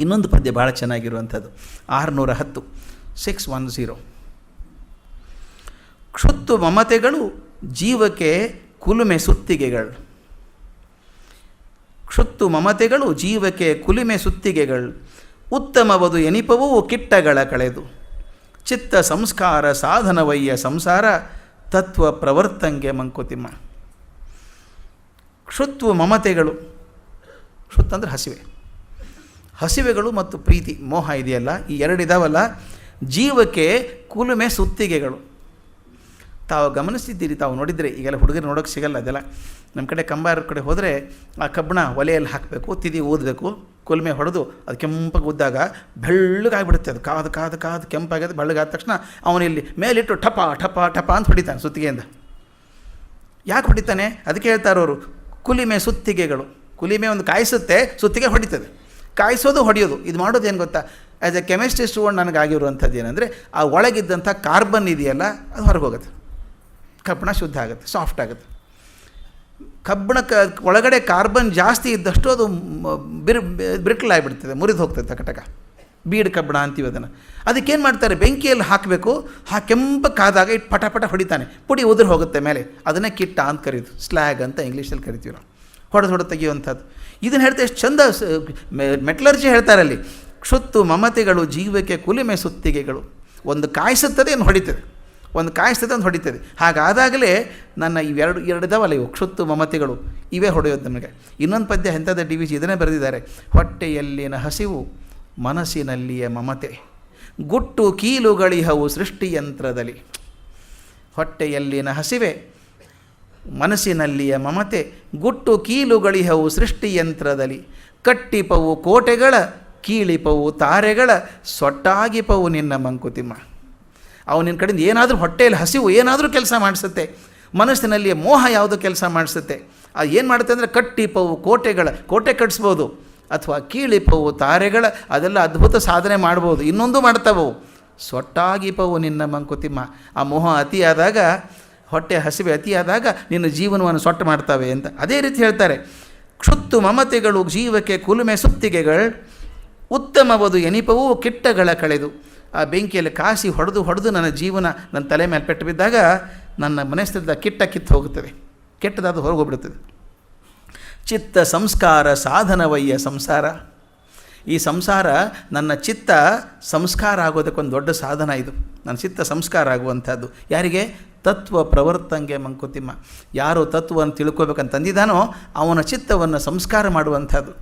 ಇನ್ನೊಂದು ಪದ್ಯ ಭಾಳ ಚೆನ್ನಾಗಿರುವಂಥದ್ದು. ಆರುನೂರ ಹತ್ತು ಸಿಕ್ಸ್ ಒನ್ ಝೀರೋ ಕ್ಷುತ್ತು ಮಮತೆಗಳು ಜೀವಕ್ಕೆ ಕುಲುಮೆ ಸುತ್ತಿಗೆಗಳು. ಕ್ಷುತ್ತು ಮಮತೆಗಳು ಜೀವಕ್ಕೆ ಕುಲುಮೆ ಸುತ್ತಿಗೆಗಳು. ಉತ್ತಮವದು ಎನಿಪವೂ ಕಿಟ್ಟಗಳ ಕಳೆದು. ಚಿತ್ತ ಸಂಸ್ಕಾರ ಸಾಧನವಯ್ಯ ಸಂಸಾರ ತತ್ವ ಪ್ರವರ್ತಂಗೆ ಮಂಕುತಿಮ್ಮ. ಕ್ಷುತ್ವ ಮಮತೆಗಳು ಕ್ಷುತ್ ಅಂದರೆ ಹಸಿವೆ. ಹಸಿವೆಗಳು ಮತ್ತು ಪ್ರೀತಿ, ಮೋಹ ಇದೆಯಲ್ಲ? ಈ ಎರಡಿದಾವಲ್ಲ ಜೀವಕ್ಕೆ ಕುಲುಮೆ ಸುತ್ತಿಗೆಗಳು. ತಾವು ಗಮನಿಸಿದ್ದೀರಿ ತಾವು ನೋಡಿದರೆ, ಈಗೆಲ್ಲ ಹುಡುಗರು ನೋಡೋಕ್ಕೆ ಸಿಗಲ್ಲ ಅದೆಲ್ಲ. ನಮ್ಮ ಕಡೆ ಕಂಬಾರ ಕಡೆ ಹೋದರೆ ಆ ಕಬ್ಬಣ ಒಲೆಯಲ್ಲಿ ಹಾಕಬೇಕು, ತಿದಿ ಊದಬೇಕು, ಕುಲ್ಮೆ ಹೊಡೆದು ಅದು ಕೆಂಪಗೆ ಉದ್ದಾಗ ಬೆಳ್ಳಗಾಗ್ಬಿಡುತ್ತೆ ಅದು. ಕಾದು ಕಾದು ಕಾದು ಕೆಂಪಾಗಿದೆ ಬೆಳ್ಳಗಾದ ತಕ್ಷಣ ಅವನಿಲ್ಲಿ ಮೇಲಿಟ್ಟು ಠಪ ಠಪ ಠಪ ಅಂತ ಹೊಡಿತಾನೆ ಸುತ್ತಿಗೆಯಿಂದ. ಯಾಕೆ ಹೊಡಿತಾನೆ? ಅದಕ್ಕೆ ಹೇಳ್ತಾರೋರು ಕುಲಿಮೆ ಸುತ್ತಿಗೆಗಳು. ಕುಲಿಮೆ ಒಂದು ಕಾಯಿಸುತ್ತೆ, ಸುತ್ತಿಗೆ ಹೊಡಿತದೆ. ಕಾಯಿಸೋದು, ಹೊಡೆಯೋದು. ಇದು ಮಾಡೋದು ಏನು ಗೊತ್ತಾ? ಆ್ಯಸ್ ಎ ಕೆಮಿಸ್ಟ್ರಿ ಸ್ಟೂಡೆಂಟ್ ನನಗಾಗಿರುವಂಥದ್ದು ಏನಂದರೆ, ಆ ಒಳಗಿದ್ದಂಥ ಕಾರ್ಬನ್ ಇದೆಯಲ್ಲ, ಅದು ಹೊರಗೆ ಹೋಗುತ್ತೆ ಕಬ್ಬಣ ಶುದ್ಧ ಆಗುತ್ತೆ ಸಾಫ್ಟ್ ಆಗುತ್ತೆ. ಕಬ್ಬಣ ಕ, ಒಳಗಡೆ ಕಾರ್ಬನ್ ಜಾಸ್ತಿ ಇದ್ದಷ್ಟು ಅದು ಬಿರ್ ಬಿರ್ ಆಗಿಬಿಡ್ತದೆ, ಮುರಿದು ಹೋಗ್ತದೆ ತಕಟಕ ಬೀಡ್ ಕಬ್ಬಣ ಅಂತೀವಿ ಅದನ್ನು. ಅದಕ್ಕೇನು ಮಾಡ್ತಾರೆ, ಬೆಂಕಿಯಲ್ಲಿ ಹಾಕಬೇಕು, ಆ ಕೆಂಪು ಕಾದಾಗ ಇಟ್ಟು ಪಟ ಪಟ ಹೊಡಿತಾನೆ. ಪುಡಿ ಉದುರು ಹೋಗುತ್ತೆ ಮೇಲೆ. ಅದನ್ನೇ ಕಿಟ್ಟ ಅಂತ ಕರೀತು ಸ್ಲ್ಯಾಗ್ ಅಂತ ಇಂಗ್ಲೀಷಲ್ಲಿ ಕರಿತೀವಿ ನಾವು. ಹೊಡೆದು ಹೊಡೆದು ತೆಗೆಯುವಂಥದ್ದು. ಇದನ್ನು ಹೇಳ್ತಾ ಎಷ್ಟು ಚಂದ ಮೆಟ್ಲರ್ಜಿ ಹೇಳ್ತಾರೆ ಅಲ್ಲಿ. ಕ್ಷುತ್ತು ಮಮತೆಗಳು ಜೀವಕ್ಕೆ ಕುಲಿಮೆ ಸುತ್ತಿಗೆಗಳು. ಒಂದು ಕಾಯಿಸುತ್ತದೆ, ಒಂದು ಹೊಡಿತದೆ. ಒಂದು ಕಾಯಿಸ್ತದೆ, ಒಂದು ಹೊಡಿತದೆ. ಹಾಗಾದಾಗಲೇ ನನ್ನ ಇವೆರಡು ಎರಡು ಇದಾವಲ್ಲ ಇವು. ಕ್ಷುತ್ತು ಮಮತೆಗಳು, ಇವೇ ಹೊಡೆಯೋದು ನಮಗೆ. ಇನ್ನೊಂದು ಪದ್ಯ ಎಂಥದ್ದು ಡಿ ವಿ ಜಿ ಇದನ್ನೇ ಬರೆದಿದ್ದಾರೆ. ಹೊಟ್ಟೆಯಲ್ಲಿನ ಹಸಿವು, ಮನಸ್ಸಿನಲ್ಲಿಯ ಮಮತೆ. ಗುಟ್ಟು ಕೀಲುಗಳಿಹವು ಸೃಷ್ಟಿಯಂತ್ರದಲ್ಲಿ. ಹೊಟ್ಟೆಯಲ್ಲಿನ ಹಸಿವೆ ಮನಸ್ಸಿನಲ್ಲಿಯ ಮಮತೆ, ಗುಟ್ಟು ಕೀಲುಗಳಿಹವು ಸೃಷ್ಟಿಯಂತ್ರದಲ್ಲಿ. ಕಟ್ಟಿಪವು ಕೋಟೆಗಳ, ಕೀಳಿಪವು ತಾರೆಗಳ, ಸೊಟ್ಟಾಗಿಪವು ನಿನ್ನ ಮಂಕುತಿಮ್ಮ. ಅವು ನಿನ್ನ ಕಡೆಯಿಂದ ಏನಾದರೂ ಹೊಟ್ಟೆಯಲ್ಲಿ ಹಸಿವು ಏನಾದರೂ ಕೆಲಸ ಮಾಡಿಸುತ್ತೆ. ಮನಸ್ಸಿನಲ್ಲಿಯ ಮೋಹ ಯಾವುದು ಕೆಲಸ ಮಾಡಿಸುತ್ತೆ. ಅದು ಏನು ಮಾಡುತ್ತೆ ಅಂದರೆ ಕಟ್ಟಿಪವು ಕೋಟೆಗಳ, ಕೋಟೆ ಕಟ್ಟಿಸ್ಬೋದು ಅಥವಾ ಕೀಳಿಪವು ತಾರೆಗಳ, ಅದೆಲ್ಲ ಅದ್ಭುತ ಸಾಧನೆ ಮಾಡ್ಬೋದು. ಇನ್ನೊಂದು ಮಾಡ್ತಾವವು ಸೊಟ್ಟಾಗಿಪವು ನಿನ್ನ ಮಂಕುತಿಮ್ಮ. ಆ ಮೋಹ ಅತಿಯಾದಾಗ ಹೊಟ್ಟೆ ಹಸಿವೆ ಅತಿಯಾದಾಗ ನಿನ್ನ ಜೀವನವನ್ನು ಸೊಟ್ಟು ಮಾಡ್ತವೆ ಅಂತ ಅದೇ ರೀತಿ ಹೇಳ್ತಾರೆ. ಕ್ಷುತ್ತು ಮಮತೆಗಳು ಜೀವಕ್ಕೆ ಕುಲುಮೆ ಸುತ್ತಿಗೆಗಳು, ಉತ್ತಮವದು ಎನಿಪವೂ ಕಿಟ್ಟಗಳ ಕಳೆದು. ಆ ಬೆಂಕಿಯಲ್ಲಿ ಕಾಸಿ ಹೊಡೆದು ಹೊಡೆದು ನನ್ನ ಜೀವನ ನನ್ನ ತಲೆ ಮೇಲೆ ಪೆಟ್ಟು ಬಿದ್ದಾಗ ನನ್ನ ಮನಸ್ಸಿದ್ದ ಕಿಟ್ಟ ಕಿತ್ತು ಹೋಗುತ್ತದೆ. ಕೆಟ್ಟದಾದ ಹೊರಗೆ ಹೋಗ್ಬಿಡುತ್ತದೆ. ಚಿತ್ತ ಸಂಸ್ಕಾರ ಸಾಧನವಯ್ಯ ಸಂಸಾರ. ಈ ಸಂಸಾರ ನನ್ನ ಚಿತ್ತ ಸಂಸ್ಕಾರ ಆಗೋದಕ್ಕೊಂದು ದೊಡ್ಡ ಸಾಧನ ಇದು. ನನ್ನ ಚಿತ್ತ ಸಂಸ್ಕಾರ ಆಗುವಂಥದ್ದು. ಯಾರಿಗೆ? ತತ್ವ ಪ್ರವರ್ತಂಗೆ ಮಂಕುತಿಮ್ಮ. ಯಾರು ತತ್ವವನ್ನು ತಿಳ್ಕೊಬೇಕಂತ ತಂದಿದ್ದಾನೋ ಅವನ ಚಿತ್ತವನ್ನು ಸಂಸ್ಕಾರ ಮಾಡುವಂಥದ್ದು.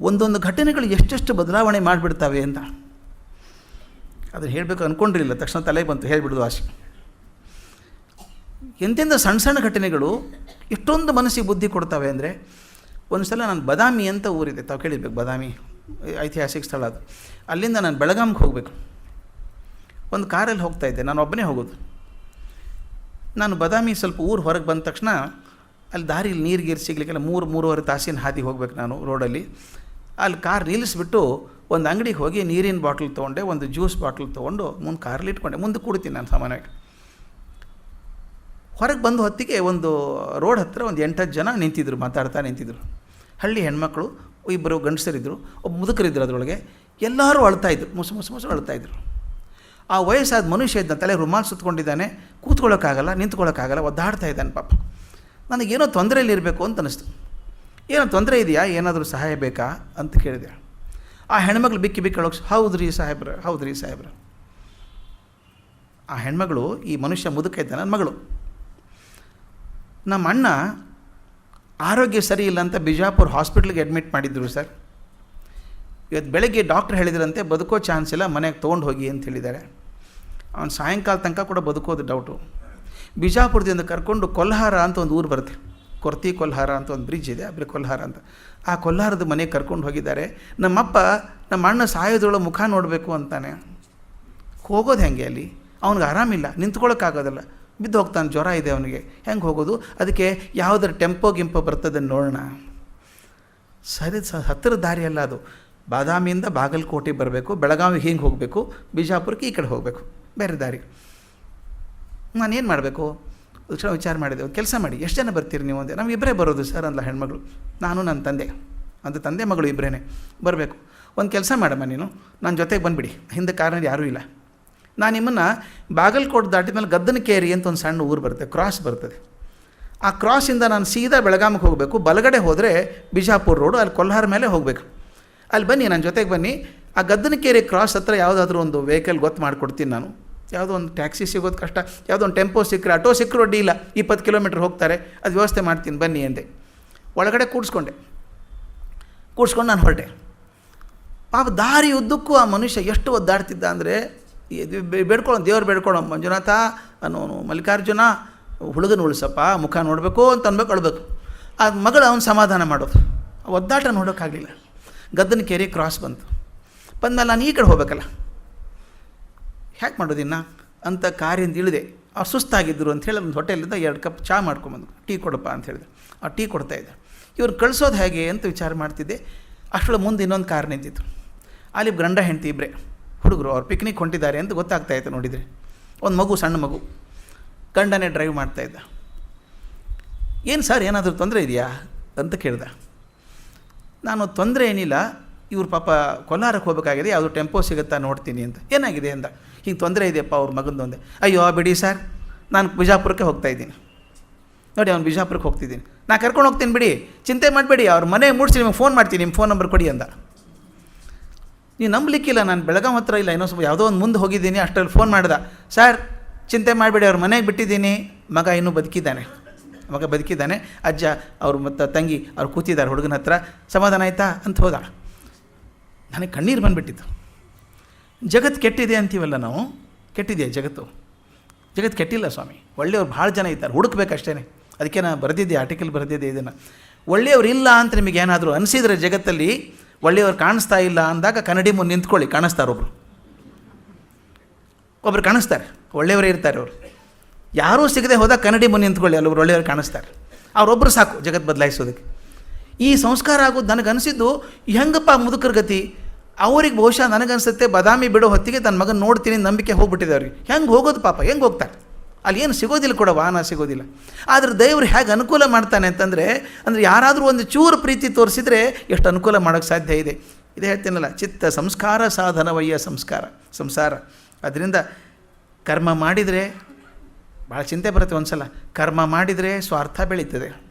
ಒಂದೊಂದು ಘಟನೆಗಳು ಎಷ್ಟೆಷ್ಟು ಬದಲಾವಣೆ ಮಾಡಿಬಿಡ್ತಾವೆ ಅಂತ. ಅದನ್ನು ಹೇಳಬೇಕು ಅಂದ್ಕೊಂಡಿರಲಿಲ್ಲ ತಕ್ಷಣ ತಲೆ ಬಂತು, ಹೇಳಿಬಿಡೋದು ಆಸೆ ಎಂತೆಂಥ ಸಣ್ಣ ಸಣ್ಣ ಘಟನೆಗಳು ಎಷ್ಟೊಂದು ಮನಸ್ಸಿಗೆ ಬುದ್ಧಿ ಕೊಡ್ತವೆ ಅಂದರೆ ಒಂದು ಸಲ ನಾನು ಬದಾಮಿ ಅಂತ ಊರಿದೆ. ತಾವು ಕೇಳಿರ್ಬೇಕು, ಬದಾಮಿ ಐತಿಹಾಸಿಕ ಸ್ಥಳ ಅದು. ಅಲ್ಲಿಂದ ನಾನು ಬೆಳಗಾಮ್ಗೆ ಹೋಗಬೇಕು. ಒಂದು ಕಾರಲ್ಲಿ ಹೋಗ್ತಾ ಇದ್ದೆ. ನಾನು ಒಬ್ಬನೇ ಹೋಗೋದು. ನಾನು ಬದಾಮಿ ಸ್ವಲ್ಪ ಊರು ಹೊರಗೆ ಬಂದ ತಕ್ಷಣ ಅಲ್ಲಿ ದಾರಿಲಿ ನೀರು ಗೀರು ಸಿಗ್ಲಿಕ್ಕೆಲ್ಲ ಮೂರು, ಮೂರುವರೆ ತಾಸಿನ ಹಾದಿ ಹೋಗ್ಬೇಕು ನಾನು ರೋಡಲ್ಲಿ. ಅಲ್ಲಿ ಕಾರ್ ನಿಲ್ಲಿಸ್ಬಿಟ್ಟು ಒಂದು ಅಂಗಡಿಗೆ ಹೋಗಿ ನೀರಿನ ಬಾಟ್ಲ್ ತೊಗೊಂಡೆ, ಒಂದು ಜ್ಯೂಸ್ ಬಾಟ್ಲ್ ತೊಗೊಂಡು ಮುಂದೆ ಕಾರಲ್ಲಿ ಇಟ್ಕೊಂಡೆ. ಮುಂದೆ ಕುಡ್ತೀನಿ ನಾನು ಸಾಮಾನ್ಯವಾಗಿ. ಹೊರಗೆ ಬಂದು ಹೊತ್ತಿಗೆ ಒಂದು ರೋಡ್ ಹತ್ತಿರ ಒಂದು ಎಂಟತ್ತು ಜನ ನಿಂತಿದ್ರು, ಮಾತಾಡ್ತಾ ನಿಂತಿದ್ರು. ಹಳ್ಳಿ ಹೆಣ್ಮಕ್ಳು, ಇಬ್ಬರು ಗಂಡಸರಿದ್ದರು ಒಬ್ಬ ಮುದುಕರಿದ್ದರು ಅದರೊಳಗೆ. ಎಲ್ಲರೂ ಅಳ್ತಾಯಿದ್ರು ಮುಸು ಮುಸು ಮುಸು ಅಳ್ತಾಯಿದ್ರು ಆ ವಯಸ್ಸಾದ ಮನುಷ್ಯ ಇದ್ದ ತಲೆ ರುಮಾಲ್ ಸುತ್ತಕೊಂಡಿದ್ದಾನೆ ಕೂತ್ಕೊಳ್ಳೋಕ್ಕಾಗಲ್ಲ, ನಿಂತ್ಕೊಳ್ಳೋಕ್ಕಾಗಲ್ಲ, ಒದ್ದಾಡ್ತಾ ಇದ್ದಾನೆ ಪಾಪ. ನನಗೇನೋ ತೊಂದರೆಯಲ್ಲಿ ಇರಬೇಕು ಅಂತ ಅನಿಸ್ತು. ಏನೋ ತೊಂದರೆ ಇದೆಯಾ? ಏನಾದರೂ ಸಹಾಯ ಬೇಕಾ? ಅಂತ ಕೇಳಿದೆ. ಆ ಹೆಣ್ಮಗಳು ಬಿಕ್ಕಿ ಬಿಕ್ಕಿ ಹೌದು ರೀ ಸಾಹೇಬ್ರ ಹೌದು ರೀ ಸಾಹೇಬ್ರ. ಆ ಹೆಣ್ಮಗಳು, ಈ ಮನುಷ್ಯ ಮುದುಕ ಇದ್ದ ನನ್ನ ಮಗಳು. ನಮ್ಮ ಅಣ್ಣ ಆರೋಗ್ಯ ಸರಿ ಇಲ್ಲ ಅಂತ ಬಿಜಾಪುರ ಹಾಸ್ಪಿಟ್ಲಿಗೆ ಅಡ್ಮಿಟ್ ಮಾಡಿದ್ರು ಸರ್. ಇವತ್ತು ಬೆಳಗ್ಗೆ ಡಾಕ್ಟ್ರ್ ಹೇಳಿದ್ರಂತೆ, ಬದುಕೋ ಚಾನ್ಸ್ ಇಲ್ಲ, ಮನೆಗೆ ತೊಗೊಂಡು ಹೋಗಿ ಅಂತ ಹೇಳಿದ್ದಾರೆ. ಅವನು ಸಾಯಂಕಾಲ ತನಕ ಕೂಡ ಬದುಕೋದು ಡೌಟು ಬಿಜಾಪುರದಿಂದ ಕರ್ಕೊಂಡು ಕೊಲ್ಹಾರ ಅಂತ ಒಂದು ಊರು ಬರುತ್ತೆ. ಕೊರ್ತಿ ಕೊಲ್ಹಾರ ಅಂತ ಒಂದು ಬ್ರಿಡ್ಜ್ ಇದೆ ಅಬ್ರಿ ಕೊಲ್ಹಾರ ಅಂತ. ಆ ಕೊಲ್ಹಾರದ ಮನೆಗೆ ಕರ್ಕೊಂಡು ಹೋಗಿದ್ದಾರೆ. ನಮ್ಮಪ್ಪ ನಮ್ಮ ಅಣ್ಣ ಸಾಯೋದ್ರೊಳಗೆ ಮುಖ ನೋಡಬೇಕು ಅಂತಾನೆ. ಹೋಗೋದು ಹೆಂಗೆ ಅಲ್ಲಿ? ಅವ್ನಿಗೆ ಆರಾಮಿಲ್ಲ ನಿಂತ್ಕೊಳ್ಳೋಕ್ಕಾಗೋದಿಲ್ಲ ಬಿದ್ದು ಹೋಗ್ತಾನೆ, ಜ್ವರ ಇದೆ ಅವನಿಗೆ. ಹೆಂಗೆ ಹೋಗೋದು? ಅದಕ್ಕೆ ಯಾವುದರ ಟೆಂಪೋ ಗಿಂಪೋ ಬರ್ತದೆ ನೋಡೋಣ. ಸರಿ, ಸ ಹತ್ತಿರ ದಾರಿ ಅಲ್ಲ ಅದು. ಬಾದಾಮಿಯಿಂದ ಬಾಗಲಕೋಟೆ ಬರಬೇಕು, ಬೆಳಗಾವಿ ಹಿಂಗೆ ಹೋಗಬೇಕು, ಬಿಜಾಪುರಕ್ಕೆ ಈ ಕಡೆ ಹೋಗಬೇಕು, ಬೇರೆ ದಾರಿ. ನಾನೇನು ಮಾಡಬೇಕು? ತಕ್ಷಣ ವಿಚಾರ ಮಾಡಿದೆ, ಒಂದು ಕೆಲಸ ಮಾಡಿ, ಎಷ್ಟು ಜನ ಬರ್ತೀರಿ ನೀವು ಅಂದೆ ನಾವು ಇಬ್ಬರೇ ಬರೋದು ಸರ್ ಅಂದ್ಲ ಹೆಣ್ಮಗಳು. ನಾನು ನನ್ನ ತಂದೆ ಅಂತ ತಂದೆ ಮಗಳು ಇಬ್ಬರೇ ಬರಬೇಕು. ಒಂದು ಕೆಲಸ ಮಾಡಮ್ಮ ನೀನು ನನ್ನ ಜೊತೆಗೆ ಬಂದುಬಿಡಿ, ಹಿಂದೆ ಕಾರಣ ಯಾರೂ ಇಲ್ಲ. ನಾನು ನಿಮ್ಮನ್ನು ಬಾಗಲಕೋಟೆ ದಾಟಿದ ಮೇಲೆ ಗದ್ದನಕೇರಿ ಅಂತ ಒಂದು ಸಣ್ಣ ಊರು ಬರುತ್ತೆ, ಕ್ರಾಸ್ ಬರ್ತದೆ. ಆ ಕ್ರಾಸಿಂದ ನಾನು ಸೀದಾ ಬೆಳಗಾಮಕ್ಕೆ ಹೋಗಬೇಕು, ಬಲಗಡೆ ಹೋದರೆ ಬಿಜಾಪುರ ರೋಡು, ಅಲ್ಲಿ ಕೊಲ್ಹಾರ ಮೇಲೆ ಹೋಗಬೇಕು. ಅಲ್ಲಿ ಬನ್ನಿ ನನ್ನ ಜೊತೆಗೆ ಬನ್ನಿ. ಆ ಗದ್ದನಕೆರೆ ಕ್ರಾಸ್ ಹತ್ರ ಯಾವುದಾದ್ರೂ ಒಂದು ವೆಹಿಕಲ್ ಗೊತ್ತು ಮಾಡಿಕೊಡ್ತೀನಿ ನಾನು. ಯಾವುದೋ ಒಂದು ಟ್ಯಾಕ್ಸಿ ಸಿಗೋದು ಕಷ್ಟ, ಯಾವುದೋ ಒಂದು ಟೆಂಪೋ ಸಿಕ್ಕರೆ ಆಟೋ ಸಿಕ್ಕರೆ ಅಡ್ಡಿ ಇಲ್ಲ ಇಪ್ಪತ್ತು ಕಿಲೋಮೀಟ್ರ್ ಹೋಗ್ತಾರೆ, ಅದು ವ್ಯವಸ್ಥೆ ಮಾಡ್ತೀನಿ, ಬನ್ನಿ ಅಂದೆ. ಒಳಗಡೆ ಕೂಡಿಸ್ಕೊಂಡೆ. ಕೂಡಿಸ್ಕೊಂಡು ನಾನು ಹೊರಟೆ. ಪಾಪ ದಾರಿ ಉದ್ದಕ್ಕೂ ಆ ಮನುಷ್ಯ ಎಷ್ಟು ಒದ್ದಾಡ್ತಿದ್ದ ಅಂದರೆ ಬೇಡ್ಕೊಳ್ಳೋಣ ದೇವ್ರು ಬೇಡ್ಕೊಳ್ಳೋ ಮಂಜುನಾಥ ಅನ್ನೋನು ಮಲ್ಲಿಕಾರ್ಜುನ ಹುಡುಗನ ಉಳಿಸಪ್ಪ, ಮುಖ ನೋಡಬೇಕು ಅಂತ ಅನ್ಬೇಕು, ಅಳ್ಬೇಕು. ಆ ಮಗಳು ಅವನು ಸಮಾಧಾನ ಮಾಡೋದು. ಒದ್ದಾಟ ನೋಡೋಕ್ಕಾಗಲಿಲ್ಲ ಗದ್ದನ ಕೆರೆ ಕ್ರಾಸ್ ಬಂತು. ಬಂದಮೇಲೆ ನಾನು ಈ ಕಡೆ ಹೋಗ್ಬೇಕಲ್ಲ. ಹ್ಯಾಕ್ ಮಾಡೋದಿನ್ನ ಅಂತ ಕಾರಿಂದ ಇಳಿದೆ. ಅವ್ರು ಸುಸ್ತಾಗಿದ್ದರು ಹೇಳಿ ಒಂದು ಹೋಟೆಲಿಂದ ಎರಡು ಕಪ್ ಚಹಾ ಮಾಡ್ಕೊಂಬಂದು ಟೀ ಕೊಡಪ್ಪ ಅಂತ ಹೇಳಿದೆ. ಆ ಟೀ ಕೊಡ್ತಾಯಿದ್ದೆ ಇವ್ರು ಕಳಿಸೋದು ಹೇಗೆ ಅಂತ ವಿಚಾರ ಮಾಡ್ತಿದ್ದೆ. ಅಷ್ಟರ ಮುಂದೆ ಇನ್ನೊಂದು ಕಾರ್ ನಿಂತಿತ್ತು ಅಲ್ಲಿ ಗಂಡ ಹೆಂಡತಿ ಇಬ್ಬರೇ ಹುಡುಗರು ಅವ್ರು ಪಿಕ್ನಿಕ್ ಹೊಂಟಿದ್ದಾರೆ ಅಂತ ಗೊತ್ತಾಗ್ತಾಯಿತ್ತು ನೋಡಿದರೆ. ಒಂದು ಮಗು, ಸಣ್ಣ ಮಗು. ಗಂಡನೇ ಡ್ರೈವ್ ಮಾಡ್ತಾ ಇದ್ದ. ಏನು ಸರ್, ಏನಾದರೂ ತೊಂದರೆ ಇದೆಯಾ? ಅಂತ ಕೇಳ್ದೆ. ನಾನು ತೊಂದರೆ ಏನಿಲ್ಲ, ಇವ್ರು ಪಾಪ ಕೊಲ್ಲಾರಕ್ಕೆ ಹೋಗಬೇಕಾಗಿದೆ, ಯಾವುದು ಟೆಂಪೋ ಸಿಗುತ್ತಾ ನೋಡ್ತೀನಿ ಅಂತ. ಏನಾಗಿದೆ ಅಂದ. ಹಿಂಗೆ ತೊಂದರೆ ಇದೆಯಪ್ಪ ಅವ್ರ ಮಗಂದು ಒಂದೆ ಅಯ್ಯೋ, ಬಿಡಿ ಸರ್, ನಾನು ಬಿಜಾಪುರಕ್ಕೆ ಹೋಗ್ತಾ ಇದ್ದೀನಿ. ನೋಡಿ, ಅವ್ನು ಬಿಜಾಪುರಕ್ಕೆ ಹೋಗ್ತಿದ್ದೀನಿ. ನಾನು ಕರ್ಕೊಂಡು ಹೋಗ್ತೀನಿ ಬಿಡಿ. ಚಿಂತೆ ಮಾಡಬೇಡಿ, ಅವ್ರ ಮನೆ ಮೂಡಿಸಿ ನಿಮಗೆ ಫೋನ್ ಮಾಡ್ತೀನಿ ನಿಮ್ಮ ಫೋನ್ ನಂಬರ್ ಕೊಡಿ ಅಂದ. ನೀವು ನಂಬಲಿಕ್ಕಿಲ್ಲ, ನಾನು ಬೆಳಗಾಂ ಹತ್ರ ಇಲ್ಲ, ಇನ್ನೊಂದು ಸ್ವಲ್ಪ ಯಾವುದೋ ಒಂದು ಮುಂದೆ ಹೋಗಿದ್ದೀನಿ, ಅಷ್ಟರಲ್ಲಿ ಫೋನ್ ಮಾಡ್ದೆ. ಸರ್, ಚಿಂತೆ ಮಾಡಬೇಡಿ, ಅವ್ರ ಮನೆಗೆ ಬಿಟ್ಟಿದ್ದೀನಿ, ಮಗ ಇನ್ನೂ ಬದುಕಿದ್ದಾನೆ. ಮಗ ಬದುಕಿದ್ದಾನೆ, ಅಜ್ಜ ಅವರು ಮತ್ತು ತಂಗಿ ಅವ್ರು ಕೂತಿದ್ದಾರೆ ಹುಡುಗನ ಹತ್ರ, ಸಮಾಧಾನ ಆಯ್ತಾ ಅಂತ ಹೋದ ನನಗೆ ಕಣ್ಣೀರು ಬಂದುಬಿಟ್ಟಿತ್ತು. ಜಗತ್ತು ಕೆಟ್ಟಿದೆ ಅಂತೀವಲ್ಲ ನಾವು? ಕೆಟ್ಟಿದೆಯಾ ಜಗತ್ತು? ಜಗತ್ತು ಕೆಟ್ಟಿಲ್ಲ ಸ್ವಾಮಿ. ಒಳ್ಳೆಯವ್ರು ಭಾಳ ಜನ ಇದ್ದಾರೆ ಹುಡುಕ್ಬೇಕಷ್ಟೇ ಅದಕ್ಕೆ ನಾನು ಬರೆದಿದ್ದೆ ಆರ್ಟಿಕಲ್ ಬರೆದಿದ್ದೆ ಇದನ್ನು. ಒಳ್ಳೆಯವ್ರು ಇಲ್ಲ ಅಂತ ನಿಮಗೆ ಏನಾದರೂ ಅನಿಸಿದರೆ ಜಗತ್ತಲ್ಲಿ ಒಳ್ಳೆಯವ್ರು ಕಾಣಿಸ್ತಾ ಇಲ್ಲ ಅಂದಾಗ ಕನ್ನಡಿ ಮುಂದೆ ನಿಂತ್ಕೊಳ್ಳಿ ಕಾಣಿಸ್ತಾರೆ ಒಬ್ಬರು ಒಬ್ರು ಕಾಣಿಸ್ತಾರೆ, ಒಳ್ಳೆಯವರೇ ಇರ್ತಾರೆ ಅವರು. ಯಾರೂ ಸಿಗದೆ ಹೋದಾಗ ಕನ್ನಡಿ ಮುನಿ ನಿಂತ್ಕೊಳ್ಳಿ ಅಲ್ಲೊಬ್ರು ಒಳ್ಳೆಯವ್ರು ಕಾಣಿಸ್ತಾರೆ. ಅವರೊಬ್ಬರು ಸಾಕು ಜಗತ್ತು ಬದಲಾಯಿಸೋದಕ್ಕೆ. ಈ ಸಂಸ್ಕಾರ ಆಗೋದು ನನಗನ್ನಿಸಿದ್ದು ಹೆಂಗಪ್ಪ ಮುದುಕರ ಗತಿ? ಅವ್ರಿಗೆ ಬಹುಶಃ ನನಗನ್ಸುತ್ತೆ, ಬದಾಮಿ ಬಿಡೋ ಹೊತ್ತಿಗೆ ತನ್ನ ಮಗನ ನೋಡ್ತೀನಿ ನಂಬಿಕೆ ಹೋಗ್ಬಿಟ್ಟಿದೆ ಅವ್ರಿಗೆ. ಹೆಂಗೆ ಹೋಗೋದು ಪಾಪ, ಹೆಂಗೆ ಹೋಗ್ತಾರೆ? ಅಲ್ಲಿ ಏನು ಸಿಗೋದಿಲ್ಲ ಕೂಡ, ವಾಹನ ಸಿಗೋದಿಲ್ಲ. ಆದರೆ ದೇವರು ಹೇಗೆ ಅನುಕೂಲ ಮಾಡ್ತಾನೆ ಅಂತಂದರೆ, ಅಂದರೆ ಯಾರಾದರೂ ಒಂದು ಚೂರು ಪ್ರೀತಿ ತೋರಿಸಿದರೆ ಎಷ್ಟು ಅನುಕೂಲ ಮಾಡೋಕ್ಕೆ ಸಾಧ್ಯ ಇದೆ. ಇದು ಹೇಳ್ತೀನಲ್ಲ, ಚಿತ್ತ ಸಂಸ್ಕಾರ ಸಾಧನವಯ್ಯ ಸಂಸ್ಕಾರ, ಸಂಸಾರ. ಅದರಿಂದ ಕರ್ಮ ಮಾಡಿದರೆ ಭಾಳ ಚಿಂತೆ ಬರುತ್ತೆ ಒಂದು ಸಲ ಕರ್ಮ ಮಾಡಿದರೆ ಸ್ವಾರ್ಥ ಬೆಳೀತದೆ.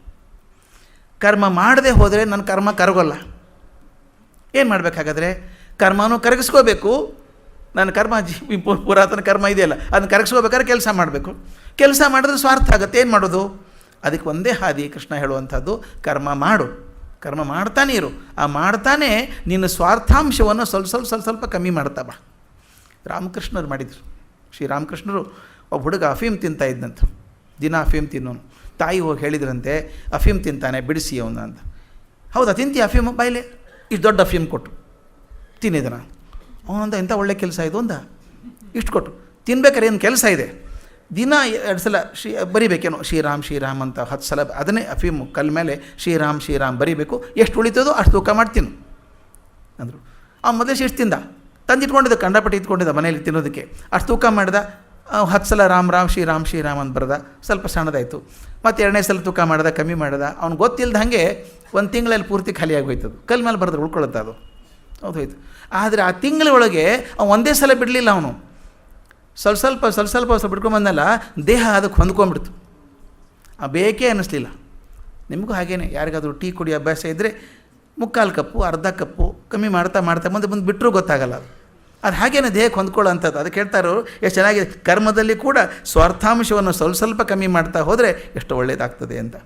ಕರ್ಮ ಮಾಡದೆ ಹೋದರೆ ನನ್ನ ಕರ್ಮ ಕರಗೋಲ್ಲ. ಏನು ಮಾಡಬೇಕಾಗಾದ್ರೆ? ಕರ್ಮನೂ ಕರಗಿಸ್ಕೋಬೇಕು. ನನ್ನ ಕರ್ಮ ಜೀವಿ ಪುರಾತನ ಕರ್ಮ ಇದೆಯಲ್ಲ ಅದನ್ನ ಕರಗಿಸ್ಕೋಬೇಕಾದ್ರೆ ಕೆಲಸ ಮಾಡಬೇಕು. ಕೆಲಸ ಮಾಡಿದ್ರೆ ಸ್ವಾರ್ಥ ಆಗುತ್ತೆ, ಏನು ಮಾಡೋದು? ಅದಕ್ಕೆ ಒಂದೇ ಹಾದಿ ಕೃಷ್ಣ ಹೇಳುವಂಥದ್ದು, ಕರ್ಮ ಮಾಡು. ಕರ್ಮ ಮಾಡ್ತಾನೆ ಇರು. ಆ ಮಾಡ್ತಾನೆ ನಿನ್ನ ಸ್ವಾರ್ಥಾಂಶವನ್ನು ಸ್ವಲ್ಪ ಸ್ವಲ್ಪ ಸ್ವಲ್ಪ ಸ್ವಲ್ಪ ಕಮ್ಮಿ ಮಾಡ್ತಾ ಬಾ. ರಾಮಕೃಷ್ಣರು ಮಾಡಿದರು. ಶ್ರೀರಾಮಕೃಷ್ಣರು ಒಬ್ಬ ಹುಡುಗ ಅಫೀಮ್ ತಿಂತಾ ಇದ್ದಂತ ದಿನ ಅಫೀಮ್ ತಿನ್ನೋನು. ತಾಯಿ ಹೋಗಿ ಹೇಳಿದ್ರಂತೆ, ಅಫೀಮ್ ತಿಂತಾನೆ, ಬಿಡಿಸಿ ಅವನ ಅಂತ. ಹೌದಾ, ತಿಂತೀಯ ಅಫೀಮ್ ಬಾಯ್ಲೆ? ಇಷ್ಟು ದೊಡ್ಡ ಅಫೀಮ್ ಕೊಟ್ಟು. ತಿನ್ನಿದನ ಅವನಂದ ಎಂಥ ಒಳ್ಳೆ ಕೆಲಸ ಇದು? ಅಂದ. ಇಷ್ಟು ಕೊಟ್ಟು. ತಿನ್ಬೇಕಾದ್ರೆ ಏನು ಕೆಲಸ ಇದೆ? ದಿನ ಎರಡು ಸಲ ಶ್ರೀ, ಬರಿಬೇಕೇನೋ? ಶ್ರೀರಾಮ್ ಶ್ರೀರಾಮ್ ಅಂತ ಹತ್ತು ಸಲ ಅದನ್ನೇ ಅಫೀಮು ಕಲ್ ಮೇಲೆ, ಶ್ರೀರಾಮ್ ಶ್ರೀರಾಮ್ ಬರಿಬೇಕು. ಎಷ್ಟು ಉಳಿತದೋ ಅಷ್ಟು ತೂಕ ಮಾಡ್ತೀನಿ ಅಂದರು. ಆ, ಮೊದಲೇ ಎಷ್ಟು ತಿಂದ? ತಂದಿಟ್ಕೊಂಡಿದ್ದ, ಕಂಡಪಟ್ಟಿ ಇಟ್ಕೊಂಡಿದ್ದ ಮನೇಲಿ ತಿನ್ನೋದಕ್ಕೆ. ಅಷ್ಟು ತೂಕ ಮಾಡಿದ? ಹತ್ತು ಸಲ ರಾಮ್ ರಾಮ್ ಶ್ರೀರಾಮ್ ಶ್ರೀರಾಮ್ ಅಂತ ಬರೆದ, ಸ್ವಲ್ಪ ಸಣ್ಣದಾಯಿತು. ಮತ್ತು ಎರಡನೇ ಸಲ ತೂಕ ಮಾಡ್ದೆ, ಕಮ್ಮಿ ಮಾಡ್ದೆ, ಅವ್ನು ಗೊತ್ತಿಲ್ಲದ ಹಾಗೆ ಒಂದು ತಿಂಗಳಲ್ಲಿ ಪೂರ್ತಿ ಖಾಲಿಯಾಗಿ ಹೋಯ್ತದು ಕಲ್ ಮೇಲೆ ಬರೆದ್ರೆ ಉಳ್ಕೊಳ್ಳುತ್ತೆ ಅದು. ಹೌದು ಹೋಯ್ತು. ಆದರೆ ಆ ತಿಂಗಳೊಳಗೆ ಅವ್ನು ಒಂದೇ ಸಲ ಬಿಡಲಿಲ್ಲ ಅವನು. ಸ್ವಲ್ಪ ಸ್ವಲ್ಪ ಸ್ವಲ್ಪ ಸ್ವಲ್ಪ ಸ್ವಲ್ಪ ಬಿಡ್ಕೊಂಬಂದಲ್ಲ ದೇಹ ಅದಕ್ಕೆ ಹೊಂದ್ಕೊಂಡ್ಬಿಡ್ತು. ಆ ಬೇಕೇ ಅನ್ನಿಸ್ಲಿಲ್ಲ. ನಿಮಗೂ ಹಾಗೇನೆ, ಯಾರಿಗಾದರೂ ಟೀ ಕುಡಿಯೋ ಅಭ್ಯಾಸ ಇದ್ದರೆ ಮುಕ್ಕಾಲು ಕಪ್ಪು, ಅರ್ಧ ಕಪ್ಪು, ಕಮ್ಮಿ ಮಾಡ್ತಾ ಮಾಡ್ತಾ ಮುಂದೆ ಬಂದು ಬಿಟ್ಟರೂ ಗೊತ್ತಾಗಲ್ಲ ಅದು. ಅದು ಹಾಗೇನೆ ದೇಹಕ್ಕೆ ಹೊಂದ್ಕೊಳ್ಳೋಂಥದ್ದು ಅದಕ್ಕೆ ಹೇಳ್ತಾರೋ ಎಷ್ಟು ಚೆನ್ನಾಗಿದೆ. ಕರ್ಮದಲ್ಲಿ ಕೂಡ ಸ್ವಾರ್ಥಾಂಶವನ್ನು ಸ್ವಲ್ಪ ಸ್ವಲ್ಪ ಕಮ್ಮಿ ಮಾಡ್ತಾ ಹೋದರೆ ಎಷ್ಟು ಒಳ್ಳೆಯದಾಗ್ತದೆ ಅಂತ.